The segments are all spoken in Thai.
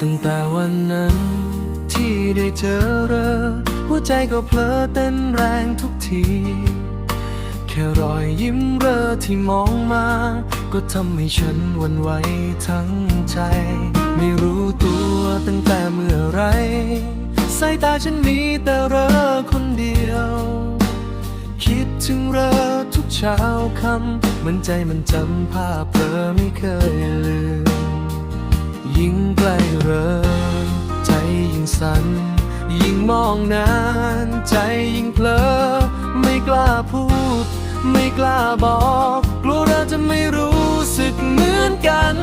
ตั้งแต่วันนั้น ที่ได้เจอเรอหัวใจก็เพลอเต้นแรงทุกที แค่รอยยิ้มเรอที่มองมา ก็ทำให้ฉันวันไหวทั้งใจ ไม่รู้ตัวตั้งแต่เมื่อไรสายตาฉันมีแต่เรอคนเดียว คิดถึงเรอทุกเช้าคำเหมือนใจมันจำภาพเธอไม่เคยลืมยิ่ง อ ใจยิ่งสั่นยิ่งมองนาน ใจยิ่งเพลอ ไม่กล้าพูด ไม่กล้าบอก กลัวเราจะไม่รู้สึกเหมือนกัน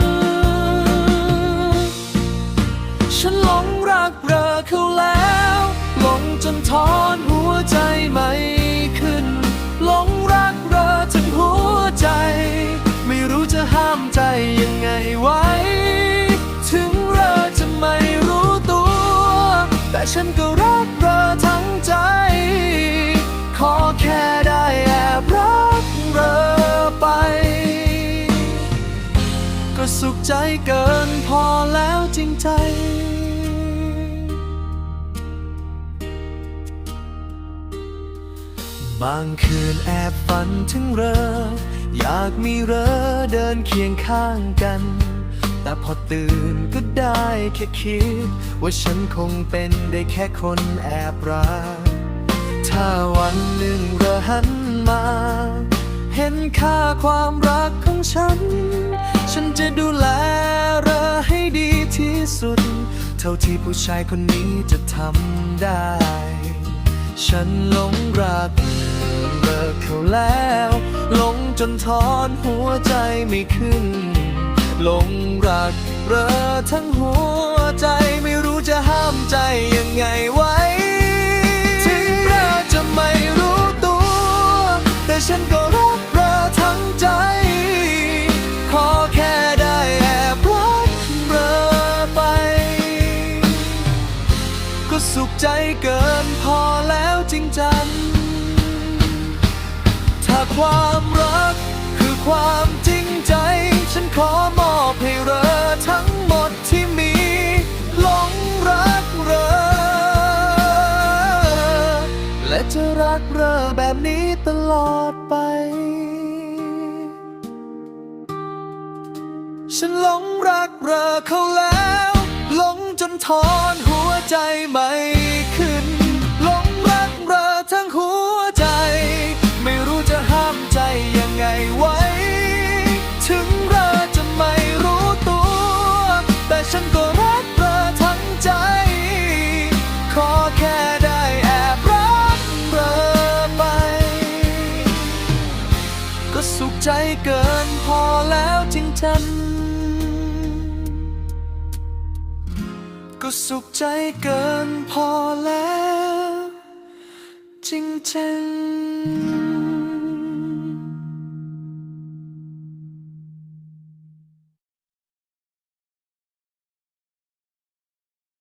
ฉันหลงรักเธอเขาแล้ว หลงจนท้อ ฉันก็รักเรอทั้งใจ ขอแค่ได้แอบรักเรอไป ก็สุขใจเกินพอแล้วจริงใจบางคืนแอบฝันถึงเรอ อยากมีเรอเดินเคียงข้างกัน แต่พอตื่นก็ได้แค่คิด ว่าฉันคงเป็นได้แค่คนแอบรัก ถ้าวันหนึ่งเรอหันมา เห็นค่าความรักของฉัน ฉันจะดูแลเรอให้ดีที่สุด เท่าที่ผู้ชายคนนี้จะทำได้ ฉันหลงรักเลิกเขาแล้ว หลงจนทอนหัวใจไม่ขึ้น หลงรักเรอทั้งหัวใจไม่รู้จะห้ามใจยังไงไว้ ถึงเรอจะไม่รู้ตัว แต่ฉันก็รักเรอทั้งใจ ขอแค่ได้แอบรักเรอไป ก็สุขใจเกินพอแล้วจริงจัง ถ้าความรักคือความจริงใจ ขอมอบให้เรอทั้งหมดที่มีหลงรักเรอ และจะรักเรอแบบนี้ตลอดไป ฉันหลงรักเรอเขาแล้ว หลงจนทอนหัวใจไม่ขึ้น ใจเกินพอแล้วจริงจังก็สุขใจเกินพอแล้ว จริงจัง